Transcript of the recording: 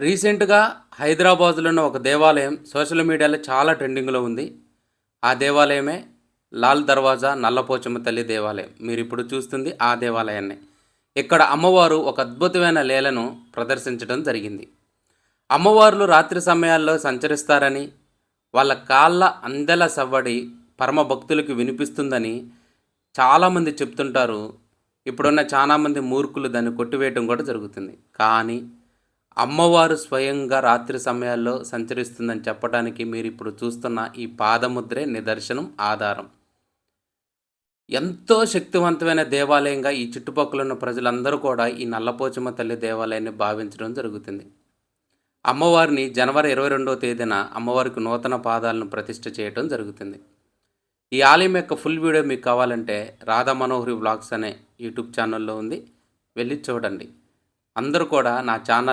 రీసెంట్గా హైదరాబాద్లోని ఒక దేవాలయం సోషల్ మీడియాలో చాలా ట్రెండింగ్లో ఉంది. ఆ దేవాలయమే లాల్ దర్వాజా నల్లపోచమ్మ తల్లి దేవాలయం. మీరు ఇప్పుడు చూస్తుంది ఆ దేవాలయాన్ని. ఇక్కడ అమ్మవారు ఒక అద్భుతమైన లీలను ప్రదర్శించడం జరిగింది. అమ్మవార్లు రాత్రి సమయాల్లో సంచరిస్తారని వాళ్ళ కాళ్ళ అందెల సవ్వడి పరమ భక్తులకు వినిపిస్తుందని చాలామంది చెప్తుంటారు. ఇప్పుడున్న చాలామంది మూర్ఖులు దాన్ని కొట్టివేయటం కూడా జరుగుతుంది. కానీ అమ్మవారు స్వయంగా రాత్రి సమయాల్లో సంచరిస్తుందని చెప్పడానికి మీరు ఇప్పుడు చూస్తున్న ఈ పాదముద్రే నిదర్శనం ఆధారం. ఎంతో శక్తివంతమైన దేవాలయంగా ఈ చుట్టుపక్కల ఉన్న ప్రజలందరూ కూడా ఈ నల్లపోచమ్మ తల్లి దేవాలయాన్ని భావించడం జరుగుతుంది. అమ్మవారిని జనవరి ఇరవై రెండవ తేదీన అమ్మవారికి నూతన పాదాలను ప్రతిష్ఠ చేయడం జరుగుతుంది. ఈ ఆలయం యొక్క ఫుల్ వీడియో మీకు కావాలంటే రాధా మనోహరి వ్లాగ్స్ అనే యూట్యూబ్ ఛానల్లో ఉంది. వెళ్ళి చూడండి. అందరూ కూడా నా ఛానల్